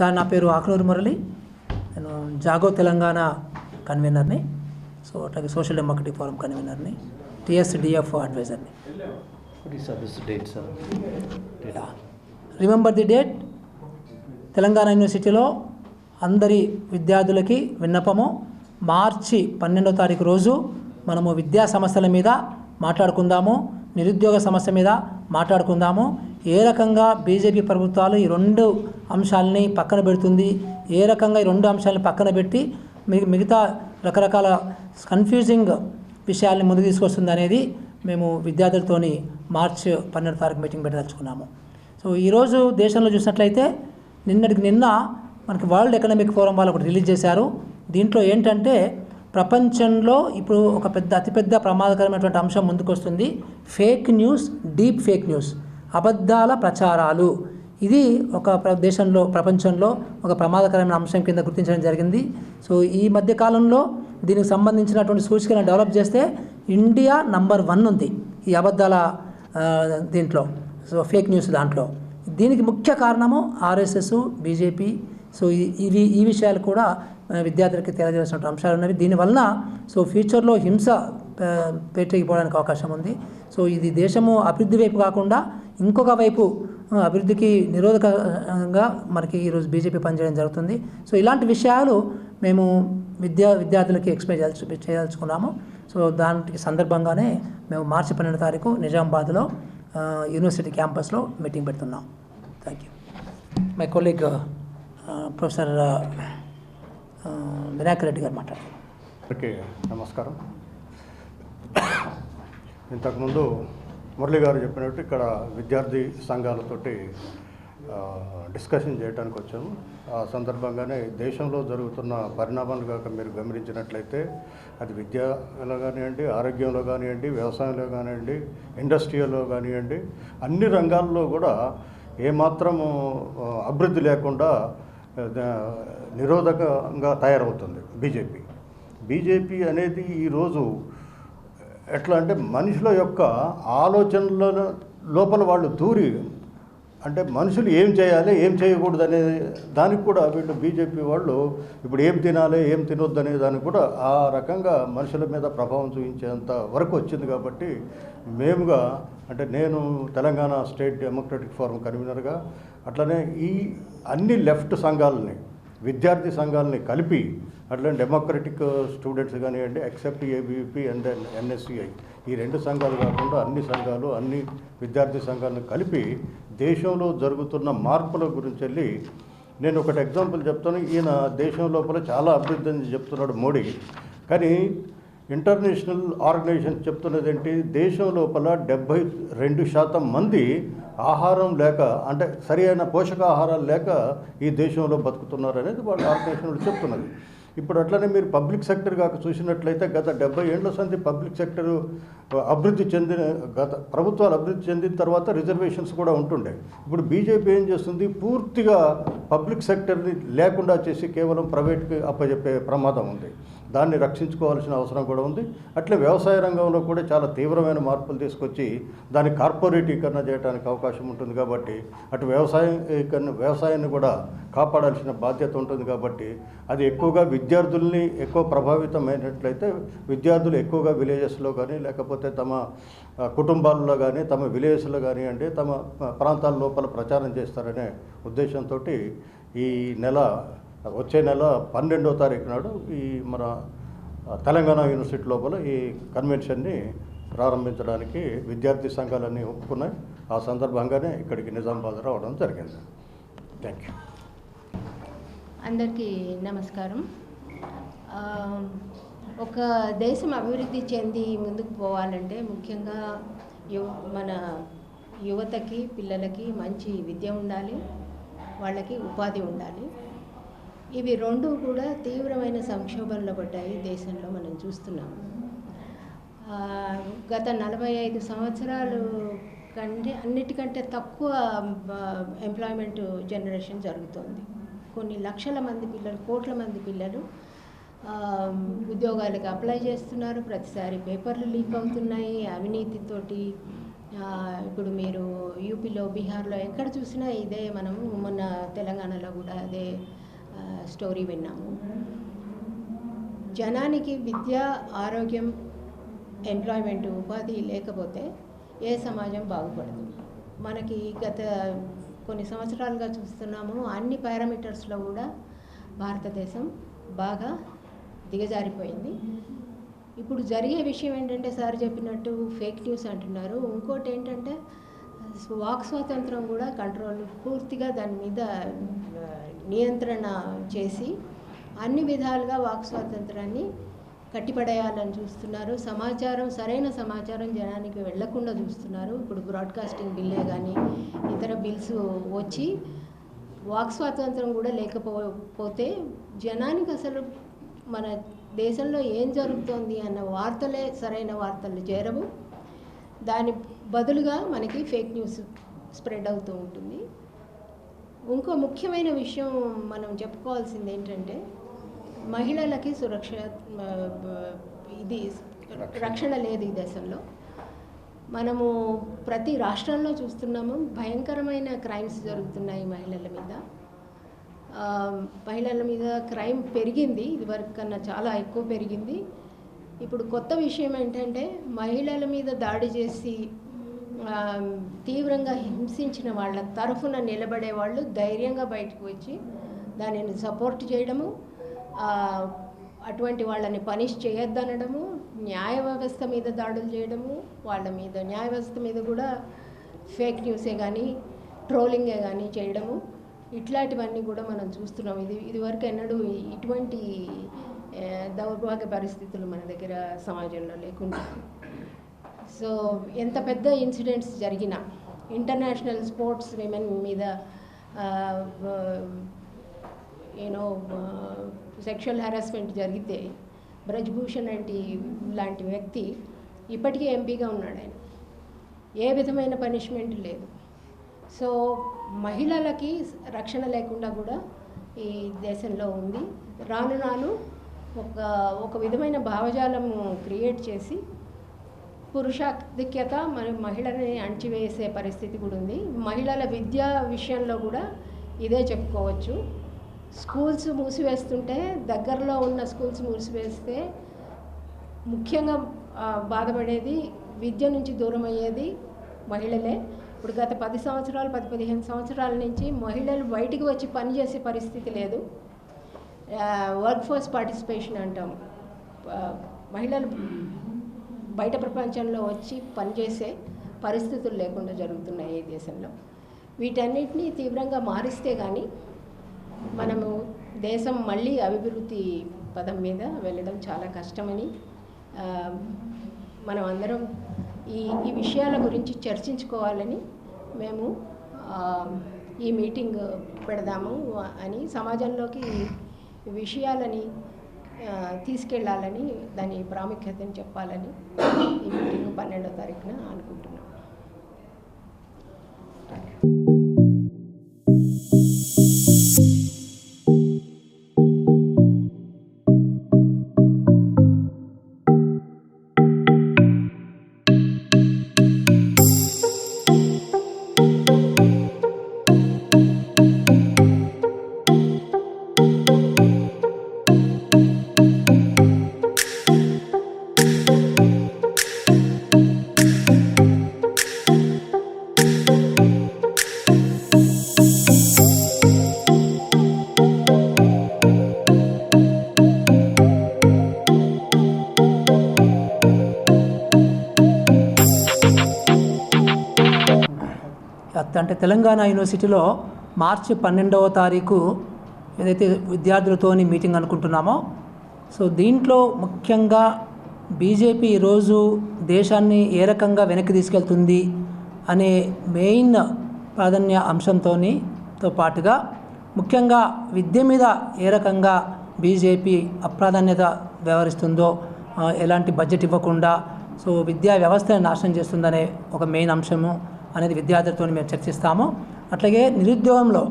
Yeah, నా పేరు ఆకునూరు మురళి. నేను జాగో తెలంగాణ కన్వీనర్ని. సో అట్లాగే సోషల్ డెమోక్రటిక్ ఫోరం కన్వీనర్ని. టిఎస్డిఎఫ్ అడ్వైజర్ని. రిమెంబర్ ది డేట్ తెలంగాణ యూనివర్సిటీలో అందరి విద్యార్థులకి విన్నపము. మార్చి పన్నెండో తారీఖు రోజు మనము విద్యా సమస్యల మీద మాట్లాడుకుందాము. నిరుద్యోగ సమస్య మీద మాట్లాడుకుందాము. ఏ రకంగా బీజేపీ ప్రభుత్వాలు ఈ రెండు అంశాలని పక్కన పెడుతుంది? ఏ రకంగా ఈ రెండు అంశాలని పక్కన పెట్టి మిగతా రకరకాల కన్ఫ్యూజింగ్ విషయాల్ని ముందుకు తీసుకొస్తుంది అనేది మేము విద్యార్థులతోని మార్చి పన్నెండు తారీఖు మీటింగ్ పెట్టదలుచుకున్నాము. సో ఈరోజు దేశంలో చూసినట్లయితే నిన్నటికి నిన్న మనకి వరల్డ్ ఎకనామిక్ ఫోరం వాళ్ళు ఒకటి రిలీజ్ చేశారు. దీంట్లో ఏంటంటే ప్రపంచంలో ఇప్పుడు ఒక పెద్ద అతిపెద్ద ప్రమాదకరమైనటువంటి అంశం ముందుకు వస్తుంది fake news deep fake news. అబద్ధాల ప్రచారాలు. ఇది ఒక ప్ర- దేశంలో ప్రపంచంలో ఒక ప్రమాదకరమైన అంశం కింద గుర్తించడం జరిగింది. సో ఈ మధ్య కాలంలో దీనికి సంబంధించినటువంటి సూచికలను డెవలప్ చేస్తే ఇండియా నంబర్ వన్ ఉంది ఈ అబద్ధాల దీంట్లో. సో ఫేక్ న్యూస్ దాంట్లో. దీనికి ముఖ్య కారణము ఆర్ఎస్ఎస్ బీజేపీ. సో ఈ- ఇవి ఈ విషయాలు కూడా విద్యార్థులకి తెలియజేసిన అంశాలు ఉన్నవి. దీనివలన సో ఫ్యూచర్లో హింస ఆ, అవకాశం ఉంది. సో ఇది దేశము అభివృద్ధి వైపు కాకుండా ఇంకొక వైపు అభివృద్ధికి నిరోధకంగా మనకి ఈరోజు బీజేపీ పనిచేయడం జరుగుతుంది. సో ఇలాంటి విషయాలు మేము విద్యా విద్యార్థులకి ఎక్స్ప్లెయిన్ చేయాల్సి చేయాల్చుకున్నాము సో దానికి సందర్భంగానే మేము మార్చి పన్నెండు తారీఖు నిజామాబాద్లో యూనివర్సిటీ క్యాంపస్లో మీటింగ్ పెడుతున్నాం. Thank you my colleague professor Vinayak Reddy garu మాట్లాడారు నమస్కారం. ఇంతకుముందు మురళి గారు చెప్పినట్టు ఇక్కడ విద్యార్థి సంఘాలతోటి డిస్కషన్ చేయడానికి వచ్చాము. ఆ సందర్భంగానే దేశంలో జరుగుతున్న పరిణామాలు కాక మీరు గమనించినట్లయితే అది విద్యలో కానివ్వండి ఆరోగ్యంలో కానివ్వండి వ్యవసాయంలో కానివ్వండి ఇండస్ట్రీలో కానివ్వండి అన్ని రంగాల్లో కూడా ఏమాత్రము అభివృద్ధి లేకుండా నిరోధకంగా తయారవుతుంది బీజేపీ. బీజేపీ అనేది ఈరోజు ఎట్లా అంటే మనుషుల యొక్క ఆలోచనల లోపల వాళ్ళు దూరి అంటే మనుషులు ఏం చేయాలి ఏం చేయకూడదు అనే దానికి కూడా వీళ్ళు బీజేపీ వాళ్ళు ఇప్పుడు ఏం తినాలి ఏం తినొద్దు అనే దానికి కూడా ఆ రకంగా మనుషుల మీద ప్రభావం చూపించేంత వరకు వచ్చింది కాబట్టి మేముగా అంటే నేను తెలంగాణ స్టేట్ డెమోక్రటిక్ ఫోరం కన్వీనర్గా అట్లనే ఈ అన్ని లెఫ్ట్ సంఘాలని విద్యార్థి సంఘాలని కలిపి అట్లనే డెమోక్రటిక్ స్టూడెంట్స్ కానివ్వండి ఎక్సెప్ట్ ఏబీపీ అండ్ ఎన్ఎస్సిఐ ఈ రెండు సంఘాలు కాకుండా అన్ని సంఘాలు అన్ని విద్యార్థి సంఘాలను కలిపి దేశంలో జరుగుతున్న మార్పుల గురించి వెళ్ళి నేను ఒకటి ఎగ్జాంపుల్ చెప్తాను. ఈయన దేశం లోపల చాలా అభివృద్ధి అని చెప్తున్నాడు మోడీ. కానీ ఇంటర్నేషనల్ ఆర్గనైజేషన్ చెప్తున్నది ఏంటి? దేశం లోపల డెబ్భై రెండు శాతం మంది ఆహారం లేక అంటే సరి అయిన పోషకాహారాలు లేక ఈ దేశంలో బతుకుతున్నారు అనేది వాళ్ళ ఆర్గనైజేషన్ చెప్తున్నది. ఇప్పుడు అట్లనే మీరు పబ్లిక్ సెక్టర్ కాక చూసినట్లయితే గత డెబ్బై ఏళ్ళ సంది పబ్లిక్ సెక్టర్ అభివృద్ధి చెందిన గత ప్రభుత్వాలు అభివృద్ధి చెందిన తర్వాత రిజర్వేషన్స్ కూడా ఉంటుండే. ఇప్పుడు బీజేపీ ఏం చేస్తుంది? పూర్తిగా పబ్లిక్ సెక్టర్ని లేకుండా చేసి కేవలం ప్రైవేట్కి అప్పచెప్పే ప్రమాదం ఉంది. దాన్ని రక్షించుకోవాల్సిన అవసరం కూడా ఉంది. అట్లే వ్యవసాయ రంగంలో కూడా చాలా తీవ్రమైన మార్పులు తీసుకొచ్చి దాన్ని కార్పొరేటీకరణ చేయడానికి అవకాశం ఉంటుంది కాబట్టి అటు వ్యవసాయీకరణ వ్యవసాయాన్ని కూడా కాపాడాల్సిన బాధ్యత ఉంటుంది కాబట్టి అది ఎక్కువగా విద్యార్థుల్ని ఎక్కువ ప్రభావితమైనట్లయితే విద్యార్థులు ఎక్కువగా విలేజెస్లో కానీ లేకపోతే తమ కుటుంబాల్లో కానీ తమ విలేజెస్లో కానీ అంటే తమ ప్రాంతాల లోపల ప్రచారం చేస్తారనే ఉద్దేశంతో ఈ నెల వచ్చే నెల పన్నెండో తారీఖు నాడు ఈ మన తెలంగాణ యూనివర్సిటీ లోపల ఈ కన్వెన్షన్ని ప్రారంభించడానికి విద్యార్థి సంఘాలన్నీ ఒప్పుకున్నాయి. ఆ సందర్భంగానే ఇక్కడికి నిజామాబాద్ రావడం జరిగింది. Thank you. అందరికీ నమస్కారం. ఒక దేశం అభివృద్ధి చెంది ముందుకు పోవాలంటే ముఖ్యంగా యువ మన యువతకి పిల్లలకి మంచి విద్య ఉండాలి వాళ్ళకి ఉపాధి ఉండాలి. ఇవి రెండు కూడా తీవ్రమైన సంక్షోభంలో పడ్డాయి దేశంలో మనం చూస్తున్నాం. గత నలభై ఐదు సంవత్సరాలు కంటే అన్నిటికంటే తక్కువ ఎంప్లాయ్మెంట్ జనరేషన్ జరుగుతోంది. కొన్ని లక్షల మంది పిల్లలు కోట్ల మంది పిల్లలు ఉద్యోగాలకు అప్లై చేస్తున్నారు. ప్రతిసారి పేపర్లు లీక్ అవుతున్నాయి. అవినీతితోటి ఇప్పుడు మీరు యూపీలో బీహార్లో ఎక్కడ చూసినా ఇదే మనము మొన్న తెలంగాణలో కూడా అదే స్టోరీ విన్నాము. జనానికి విద్య ఆరోగ్యం ఎంప్లాయ్మెంట్ ఉపాధి లేకపోతే ఏ సమాజం బాగుపడదు. మనకి గత కొన్ని సంవత్సరాలుగా చూస్తున్నాము అన్ని పారామీటర్స్లో కూడా భారతదేశం బాగా దిగజారిపోయింది. ఇప్పుడు జరిగే విషయం ఏంటంటే సార్ చెప్పినట్టు ఫేక్ న్యూస్ అంటున్నారు. ఇంకోటి ఏంటంటే వాక్ స్వాతంత్రం కూడా కంట్రోల్ పూర్తిగా దాని మీద నియంత్రణ చేసి అన్ని విధాలుగా వాక్ స్వాతంత్రాన్ని కట్టిపడేయాలని చూస్తున్నారు. సమాచారం సరైన సమాచారం జనానికి వెళ్ళకుండా చూస్తున్నారు. ఇప్పుడు బ్రాడ్కాస్టింగ్ బిల్లే కానీ ఇతర బిల్స్ వచ్చి వాక్ స్వాతంత్రం కూడా లేకపోతే జనానికి అసలు మన దేశంలో ఏం జరుగుతోంది అన్న వార్తలే సరైన వార్తలు చేరవు. దాని బదులుగా మనకి ఫేక్ న్యూస్ స్ప్రెడ్ అవుతూ ఉంటుంది. ఇంకో ముఖ్యమైన విషయం మనం చెప్పుకోవాల్సింది ఏంటంటే మహిళలకి సురక్ష ఇది రక్షణ. లేదు ఈ దేశంలో మనము ప్రతి రాష్ట్రంలో చూస్తున్నాము భయంకరమైన క్రైమ్స్ జరుగుతున్నాయి మహిళల మీద. మహిళల మీద క్రైమ్ పెరిగింది ఇదివరకు కన్నా చాలా ఎక్కువ పెరిగింది. ఇప్పుడు కొత్త విషయం ఏంటంటే మహిళల మీద దాడి చేసి తీవ్రంగా హింసించిన వాళ్ళ తరఫున నిలబడే వాళ్ళు ధైర్యంగా బయటకు వచ్చి దానిని సపోర్ట్ చేయడము అటువంటి వాళ్ళని పనిష్ చేయొద్దనడము న్యాయ వ్యవస్థ మీద దాడులు చేయడము వాళ్ళ మీద న్యాయ వ్యవస్థ మీద కూడా ఫేక్ న్యూసే కానీ ట్రోలింగే కానీ చేయడము. ఇట్లాంటివన్నీ కూడా మనం చూస్తున్నాం. ఇది ఇదివరకు ఎన్నడూ ఇటువంటి దౌర్భాగ్య పరిస్థితులు మన దగ్గర సమాజంలో లేకుండా. సో ఎంత పెద్ద ఇన్సిడెంట్స్ జరిగినా ఇంటర్నేషనల్ స్పోర్ట్స్ విమెన్ మీద యూనో సెక్షువల్ హెరాస్మెంట్ జరిగితే బ్రజ్భూషణ్ అంటే లాంటి వ్యక్తి ఇప్పటికీ ఎంపీగా ఉన్నాడు ఆయన. ఏ విధమైన పనిష్మెంట్ లేదు. సో మహిళలకి రక్షణ లేకుండా కూడా ఈ దేశంలో ఉంది. రాను రాను ఒక ఒక విధమైన భావజాలం క్రియేట్ చేసి పురుషాధిక్యత మరి మహిళని అణచివేసే పరిస్థితి కూడా ఉంది. మహిళల విద్య విషయంలో కూడా ఇదే చెప్పుకోవచ్చు. స్కూల్స్ మూసివేస్తుంటే దగ్గరలో ఉన్న స్కూల్స్ మూసివేస్తే ముఖ్యంగా బాధపడేది విద్య నుంచి దూరం అయ్యేది మహిళలే. ఇప్పుడు గత పది సంవత్సరాలు పది పదిహేను సంవత్సరాల నుంచి మహిళలు బయటికి వచ్చి పనిచేసే పరిస్థితి లేదు. వర్క్ ఫోర్స్ పార్టిసిపేషన్ అంటాం. మహిళలు బయట ప్రపంచంలో వచ్చి పనిచేసే పరిస్థితులు లేకుండా జరుగుతున్నాయి ఈ దేశంలో. వీటన్నిటినీ తీవ్రంగా మారిస్తే కానీ మనము దేశం మళ్ళీ అభివృద్ధి పదం మీద వెళ్ళడం చాలా కష్టమని మనం అందరం ఈ ఈ విషయాల గురించి చర్చించుకోవాలని మేము ఈ మీటింగ్ పెడదాము అని సమాజంలోకి విషయాలని తీసుకెళ్ళాలని దాని ప్రాముఖ్యతను చెప్పాలని ఈ మీటింగ్ పన్నెండో తారీఖున అనుకుంటున్నాం. అంటే తెలంగాణ యూనివర్సిటీలో మార్చి పన్నెండవ తారీఖు ఏదైతే విద్యార్థులతోని మీటింగ్ అనుకుంటున్నామో సో దీంట్లో ముఖ్యంగా బీజేపీ ఈరోజు దేశాన్ని ఏ రకంగా వెనక్కి తీసుకెళ్తుంది అనే మెయిన్ ప్రాధాన్య అంశంతోనితో పాటుగా ముఖ్యంగా విద్య మీద ఏ రకంగా బీజేపీ అప్రాధాన్యత వ్యవహరిస్తుందో ఎలాంటి బడ్జెట్ ఇవ్వకుండా సో విద్యా వ్యవస్థను నాశనం చేస్తుందనే ఒక మెయిన్ అంశము. అనేది విద్యార్థులతో మేము చర్చిస్తాము. అట్లాగే నిరుద్యోగంలో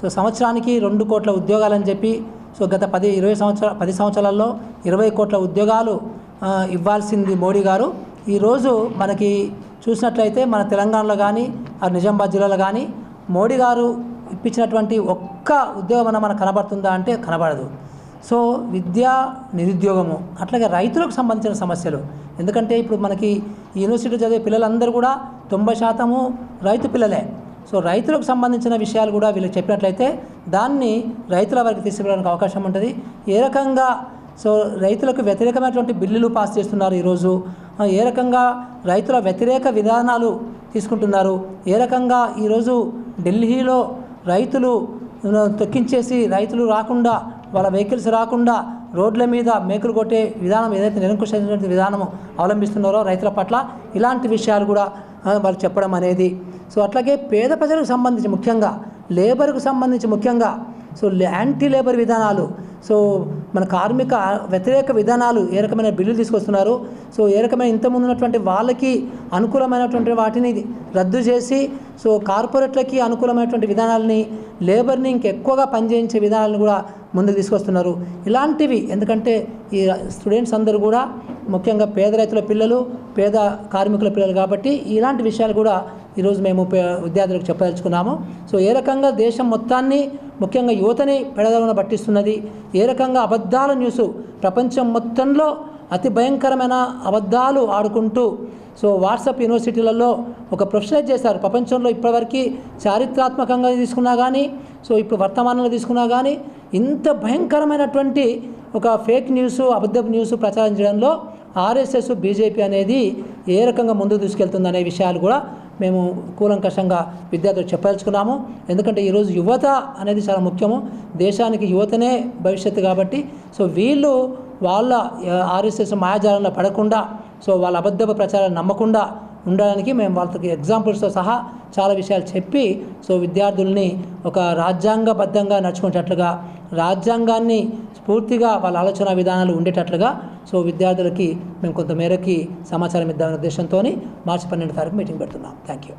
సో సంవత్సరానికి రెండు కోట్ల ఉద్యోగాలని చెప్పి సో గత పది ఇరవై సంవత్సరాల పది సంవత్సరాలలో ఇరవై కోట్ల ఉద్యోగాలు ఇవ్వాల్సింది మోడీ గారు. ఈరోజు మనకి చూసినట్లయితే మన తెలంగాణలో కానీ ఆ నిజామాబాద్ జిల్లాలో కానీ మోడీ గారు ఇప్పించినటువంటి ఒక్క ఉద్యోగం మనకు కనబడుతుందా అంటే కనబడదు. సో విద్య నిరుద్యోగము అట్లాగే రైతులకు సంబంధించిన సమస్యలు. ఎందుకంటే ఇప్పుడు మనకి ఈ యూనివర్సిటీ చదివే పిల్లలందరూ కూడా తొంభై శాతము రైతు పిల్లలే. సో రైతులకు సంబంధించిన విషయాలు కూడా వీళ్ళు చెప్పినట్లయితే దాన్ని రైతుల వరకు తీసుకురావడానికి అవకాశం ఉంటుంది. ఏ రకంగా సో రైతులకు వ్యతిరేకమైనటువంటి బిల్లులు పాస్ చేస్తున్నారు ఈరోజు. ఏ రకంగా రైతుల వ్యతిరేక విధానాలు తీసుకుంటున్నారు. ఏ రకంగా ఈరోజు ఢిల్లీలో రైతులు తొక్కించేసి రైతులు రాకుండా వాళ్ళ వెహికల్స్ రాకుండా రోడ్ల మీద మేకులు కొట్టే విధానం ఏదైతే నిరంకుశమైనటువంటి విధానం అవలంబిస్తున్నారో రైతుల పట్ల ఇలాంటి విషయాలు కూడా వాళ్ళు చెప్పడం అనేది. సో అట్లాగే పేద ప్రజలకు సంబంధించి ముఖ్యంగా లేబర్కు సంబంధించి ముఖ్యంగా సో యాంటీ లేబర్ విధానాలు సో మన కార్మిక వ్యతిరేక విధానాలు ఏ రకమైన బిల్లులు తీసుకొస్తున్నారు సో ఏ రకమైన ఇంతకుముందు ఉన్నటువంటి వాళ్ళకి అనుకూలమైనటువంటి వాటిని రద్దు చేసి సో కార్పొరేట్లకి అనుకూలమైనటువంటి విధానాలని లేబర్ని ఇంకెక్కువగా పనిచేయించే విధానాలను కూడా ముందుకు తీసుకొస్తున్నారు. ఇలాంటివి ఎందుకంటే ఈ స్టూడెంట్స్ అందరూ కూడా ముఖ్యంగా పేద రైతుల పిల్లలు పేద కార్మికుల పిల్లలు కాబట్టి ఇలాంటి విషయాలు కూడా ఈరోజు మేము విద్యార్థులకు చెప్పదలుచుకున్నాము. సో ఏ రకంగా దేశం మొత్తాన్ని ముఖ్యంగా యువతని పెడదలను పట్టిస్తున్నది ఏ రకంగా అబద్ధాల న్యూస్ ప్రపంచం మొత్తంలో అతి భయంకరమైన అబద్ధాలు ఆడుకుంటూ సో వాట్సాప్ యూనివర్సిటీలలో ఒక ప్రొఫెషనలైజ్ చేశారు. ప్రపంచంలో ఇప్పటివరకు చారిత్రాత్మకంగా తీసుకున్నా కానీ సో ఇప్పుడు వర్తమానంలో తీసుకున్నా కానీ ఇంత భయంకరమైనటువంటి ఒక ఫేక్ న్యూస్ అబద్ధపు న్యూస్ ప్రచారం చేయడంలో ఆర్ఎస్ఎస్ బీజేపీ అనేది ఏ రకంగా ముందుకు తీసుకెళ్తుంది అనే విషయాలు కూడా మేము కూలంకషంగా విద్యార్థులు చెప్పదలుచుకున్నాము. ఎందుకంటే ఈరోజు యువత అనేది చాలా ముఖ్యము. దేశానికి యువతనే భవిష్యత్తు కాబట్టి సో వీళ్ళు వాళ్ళ ఆర్ఎస్ఎస్ మాయాజాలంలో పడకుండా సో వాళ్ళ అబద్ధపు ప్రచారాన్ని నమ్మకుండా ఉండడానికి మేము వాళ్ళకి ఎగ్జాంపుల్స్తో సహా చాలా విషయాలు చెప్పి సో విద్యార్థుల్ని ఒక రాజ్యాంగబద్ధంగా నడుచుకునేటట్లుగా రాజ్యాంగాన్ని స్ఫూర్తిగా వాళ్ళ ఆలోచన విధానాలు ఉండేటట్లుగా సో విద్యార్థులకి మేము కొంతమేరకి సమాచారం ఇద్దామనే ఉద్దేశంతో మార్చి పన్నెండు తారీఖు మీటింగ్ పెడుతున్నాం. Thank you